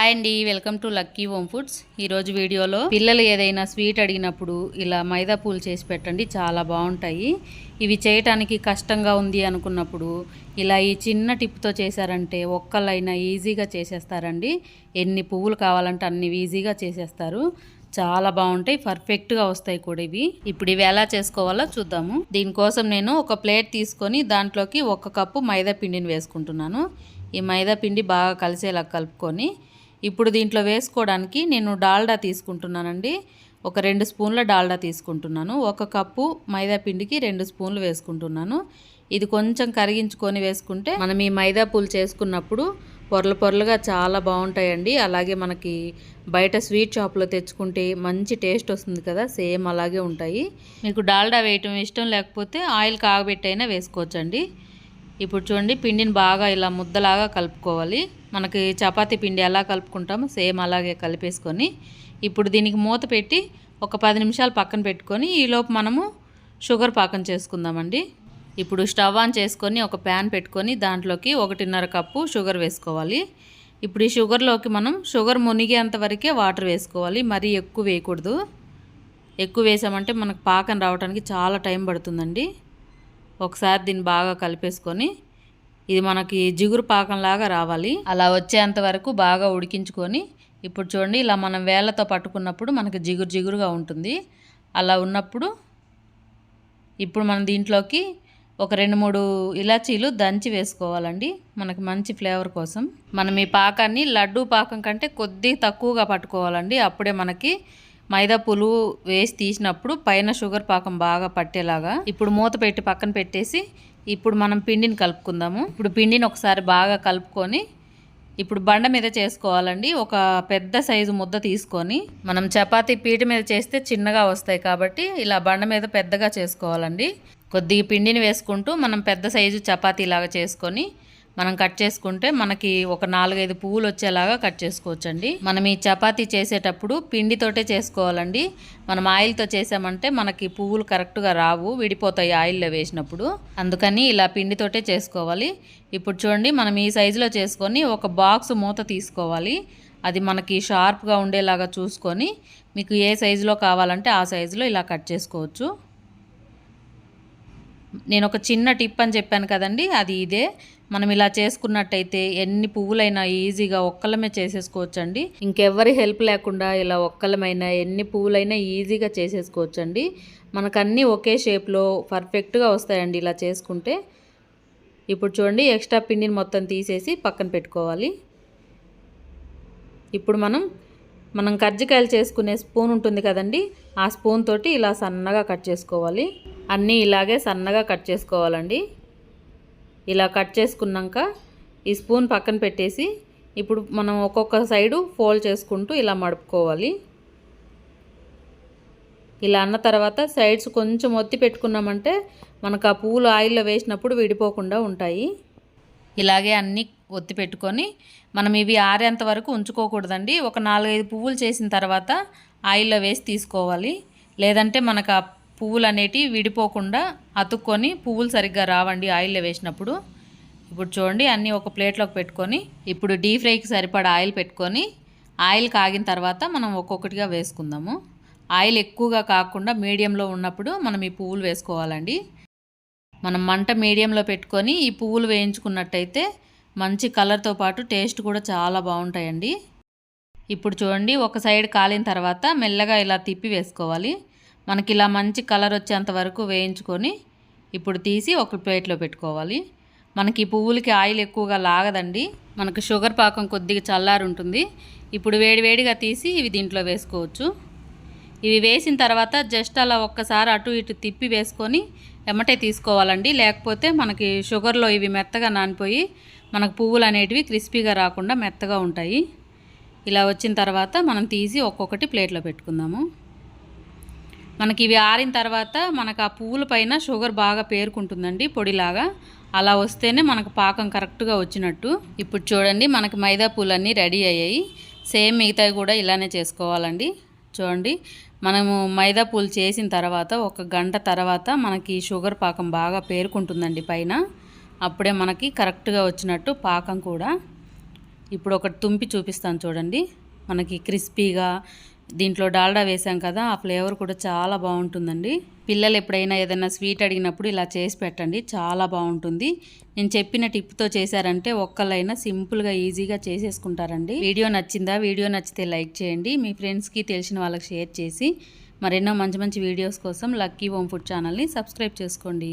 Hi అండి welcome to lucky home foods. ఈరోజు వీడియోలో పిల్లలు ఏదైనా స్వీట్ అడిగినప్పుడు ఇలా మైదా పూలు చేసి పెట్టండి చాలా బాగుంటాయి. ఇవి చేయటానికి కష్టంగా ఉంది అనుకున్నప్పుడు ఇలా ఈ చిన్న టిప్తో చేశారంటే ఒక్కళ్ళైనా ఈజీగా చేసేస్తారండి. ఎన్ని పువ్వులు కావాలంటే అన్ని ఈజీగా చేసేస్తారు. చాలా బాగుంటాయి పర్ఫెక్ట్గా వస్తాయి కూడా ఇవి. ఇప్పుడు ఇవి ఎలా చేసుకోవాలో చూద్దాము. దీనికోసం నేను ఒక ప్లేట్ తీసుకొని దాంట్లోకి ఒక కప్పు మైదా పిండిని వేసుకుంటున్నాను. ఈ మైదా పిండి బాగా కలిసేలా కలుపుకొని ఇప్పుడు దీంట్లో వేసుకోవడానికి నేను డాల్డా తీసుకుంటున్నానండి. ఒక రెండు స్పూన్ల డాల్డా తీసుకుంటున్నాను. ఒక కప్పు మైదా పిండికి రెండు స్పూన్లు వేసుకుంటున్నాను. ఇది కొంచెం కరిగించుకొని వేసుకుంటే మనం ఈ మైదా పూలు చేసుకున్నప్పుడు పొరలు పొరలుగా చాలా బాగుంటాయండి. అలాగే మనకి బయట స్వీట్ షాప్లో తెచ్చుకుంటే మంచి టేస్ట్ వస్తుంది కదా సేమ్ అలాగే ఉంటాయి. మీకు డాల్డా వేయటం ఇష్టం లేకపోతే ఆయిల్ కాగబెట్టైనా వేసుకోవచ్చండి. ఇప్పుడు చూడండి పిండిని బాగా ఇలా ముద్దలాగా కలుపుకోవాలి. మనకి చపాతి పిండి ఎలా కలుపుకుంటామో సేమ్ అలాగే కలిపేసుకొని ఇప్పుడు దీనికి మూత పెట్టి ఒక పది నిమిషాలు పక్కన పెట్టుకొని ఈలోపు మనము షుగర్ పాకం చేసుకుందామండి. ఇప్పుడు స్టవ్ ఆన్ చేసుకొని ఒక ప్యాన్ పెట్టుకొని దాంట్లోకి ఒకటిన్నర కప్పు షుగర్ వేసుకోవాలి. ఇప్పుడు ఈ షుగర్లోకి మనం షుగర్ మునిగేంత వరకే వాటర్ వేసుకోవాలి. మరీ ఎక్కువ వేయకూడదు. ఎక్కువ వేసామంటే మనకు పాకం రావడానికి చాలా టైం పడుతుందండి. ఒకసారి దీన్ని బాగా కలిపేసుకొని ఇది మనకి జిగురు పాకంలాగా రావాలి. అలా వచ్చేంత వరకు బాగా ఉడికించుకొని ఇప్పుడు చూడండి ఇలా మనం వేళ్ళతో పట్టుకున్నప్పుడు మనకి జిగురు జిగురుగా ఉంటుంది. అలా ఉన్నప్పుడు ఇప్పుడు మనం దీంట్లోకి ఒక రెండు మూడు ఇలాచీలు దంచి వేసుకోవాలండి మనకి మంచి ఫ్లేవర్ కోసం. మనం ఈ పాకాన్ని లడ్డూ పాకం కంటే కొద్ది తక్కువగా పట్టుకోవాలండి అప్పుడే మనకి మైదా పులువు వేసి తీసినప్పుడు పైన షుగర్ పాకం బాగా పట్టేలాగా ఇప్పుడు మూత పెట్టి పక్కన పెట్టేసి ఇప్పుడు మనం పిండిని కలుపుకుందాము. ఇప్పుడు పిండిని ఒకసారి బాగా కలుపుకొని ఇప్పుడు బండ మీద చేసుకోవాలండి. ఒక పెద్ద సైజు ముద్ద తీసుకొని మనం చపాతీ పీట మీద చేస్తే చిన్నగా వస్తాయి కాబట్టి ఇలా బండ మీద పెద్దగా చేసుకోవాలండి. కొద్దిగా పిండిని వేసుకుంటూ మనం పెద్ద సైజు చపాతీ లాగా చేసుకొని మనం కట్ చేసుకుంటే మనకి ఒక నాలుగైదు పువ్వులు వచ్చేలాగా కట్ చేసుకోవచ్చండి. మనం ఈ చపాతీ చేసేటప్పుడు పిండితోటే చేసుకోవాలండి. మనం ఆయిల్తో చేసామంటే మనకి పువ్వులు కరెక్ట్గా రావు విడిపోతాయి ఆయిల్లో వేసినప్పుడు. అందుకని ఇలా పిండితోటే చేసుకోవాలి. ఇప్పుడు చూడండి మనం ఈ సైజులో చేసుకొని ఒక బాక్స్ మూత తీసుకోవాలి. అది మనకి షార్ప్గా ఉండేలాగా చూసుకొని మీకు ఏ సైజులో కావాలంటే ఆ సైజులో ఇలా కట్ చేసుకోవచ్చు. నేను ఒక చిన్న టిప్ అని చెప్పాను కదండి అది ఇదే. మనం ఇలా చేసుకున్నట్టయితే ఎన్ని పువ్వులైనా ఈజీగా ఒక్కలమే చేసేసుకోవచ్చండి. ఇంకెవ్వరి హెల్ప్ లేకుండా ఇలా ఒక్కలమైనా ఎన్ని పువ్వులైనా ఈజీగా చేసేసుకోవచ్చండి. అండి మనకన్నీ ఒకే షేప్లో పర్ఫెక్ట్గా వస్తాయండి ఇలా చేసుకుంటే. ఇప్పుడు చూడండి ఎక్స్ట్రా పిండిని మొత్తం తీసేసి పక్కన పెట్టుకోవాలి. ఇప్పుడు మనం మనం కజ్జికాయలు చేసుకునే స్పూన్ ఉంటుంది కదండి ఆ స్పూన్ తోటి ఇలా సన్నగా కట్ చేసుకోవాలి. అన్నీ ఇలాగే సన్నగా కట్ చేసుకోవాలండి. ఇలా కట్ చేసుకున్నాక ఈ స్పూన్ పక్కన పెట్టేసి ఇప్పుడు మనం ఒక్కొక్క సైడు ఫోల్డ్ చేసుకుంటూ ఇలా మడుపుకోవాలి. ఇలా అన్న తర్వాత సైడ్స్ కొంచెం ఒత్తి పెట్టుకున్నామంటే మనకు ఆ పువ్వులు ఆయిల్లో వేసినప్పుడు విడిపోకుండా ఉంటాయి. ఇలాగే అన్నీ ఒత్తి పెట్టుకొని మనం ఇవి ఆరేంత వరకు ఉంచుకోకూడదండి. ఒక నాలుగైదు పువ్వులు చేసిన తర్వాత ఆయిల్లో వేసి తీసుకోవాలి. లేదంటే మనకు ఆ పువ్వులు అనేటివి విడిపోకుండా అతుక్కొని పువ్వులు సరిగ్గా రావండి ఆయిల్లో వేసినప్పుడు. ఇప్పుడు చూడండి అన్నీ ఒక ప్లేట్లోకి పెట్టుకొని ఇప్పుడు డీప్ ఫ్రైకి సరిపడా ఆయిల్ పెట్టుకొని ఆయిల్ కాగిన తర్వాత మనం ఒక్కొక్కటిగా వేసుకుందాము. ఆయిల్ ఎక్కువగా కాకుండా మీడియంలో ఉన్నప్పుడు మనం ఈ పువ్వులు వేసుకోవాలండి. మనం మంట మీడియంలో పెట్టుకొని ఈ పువ్వులు వేయించుకున్నట్టయితే మంచి కలర్తో పాటు టేస్ట్ కూడా చాలా బాగుంటాయండి. ఇప్పుడు చూడండి ఒక సైడ్ కాలిన తర్వాత మెల్లగా ఇలా తిప్పి వేసుకోవాలి. మనకి ఇలా మంచి కలర్ వచ్చేంత వరకు వేయించుకొని ఇప్పుడు తీసి ఒక ప్లేట్లో పెట్టుకోవాలి. మనకి ఈ పువ్వులకి ఆయిల్ ఎక్కువగా లాగదండి. మనకు షుగర్ పాకం కొద్దిగా చల్లారి ఉంటుంది. ఇప్పుడు వేడివేడిగా తీసి ఇవి దీంట్లో వేసుకోవచ్చు. ఇవి వేసిన తర్వాత జస్ట్ అలా ఒక్కసారి అటు ఇటు తిప్పి వేసుకొని ఎమ్మటే తీసుకోవాలండి. లేకపోతే మనకి షుగర్లో ఇవి మెత్తగా నానిపోయి మనకు పువ్వులు అనేటివి క్రిస్పీగా రాకుండా మెత్తగా ఉంటాయి. ఇలా వచ్చిన తర్వాత మనం తీసి ఒక్కొక్కటి ప్లేట్లో పెట్టుకుందాము. మనకి ఇవి ఆరిన తర్వాత మనకు ఆ పువ్వుల పైన షుగర్ బాగా పేరుకుంటుందండి పొడిలాగా. అలా వస్తేనే మనకు పాకం కరెక్ట్గా వచ్చినట్టు. ఇప్పుడు చూడండి మనకి మైదా పూలన్నీ రెడీ అయ్యాయి. సేమ్ మిగతావి కూడా ఇలానే చేసుకోవాలండి. చూడండి మనము మైదా పూలు చేసిన తర్వాత ఒక గంట తర్వాత మనకి షుగర్ పాకం బాగా పేరుకుంటుందండి పైన. అప్పుడే మనకి కరెక్ట్గా వచ్చినట్టు పాకం కూడా. ఇప్పుడు ఒకటి తుంపి చూపిస్తాను చూడండి. మనకి క్రిస్పీగా దీంట్లో డాల్డా వేసాం కదా ఆ ఫ్లేవర్ కూడా చాలా బాగుంటుందండి. పిల్లలు ఎప్పుడైనా ఏదైనా స్వీట్ అడిగినప్పుడు ఇలా చేసి పెట్టండి చాలా బాగుంటుంది. నేను చెప్పిన టిప్తో చేశారంటే ఒక్కళ్ళైనా సింపుల్గా ఈజీగా చేసేసుకుంటారండి. వీడియో నచ్చిందా? వీడియో నచ్చితే లైక్ చేయండి. మీ ఫ్రెండ్స్కి తెలిసిన వాళ్ళకి షేర్ చేసి మరెన్నో మంచి మంచి వీడియోస్ కోసం లక్కీ హోమ్ ఫుడ్ ఛానల్ని సబ్స్క్రైబ్ చేసుకోండి.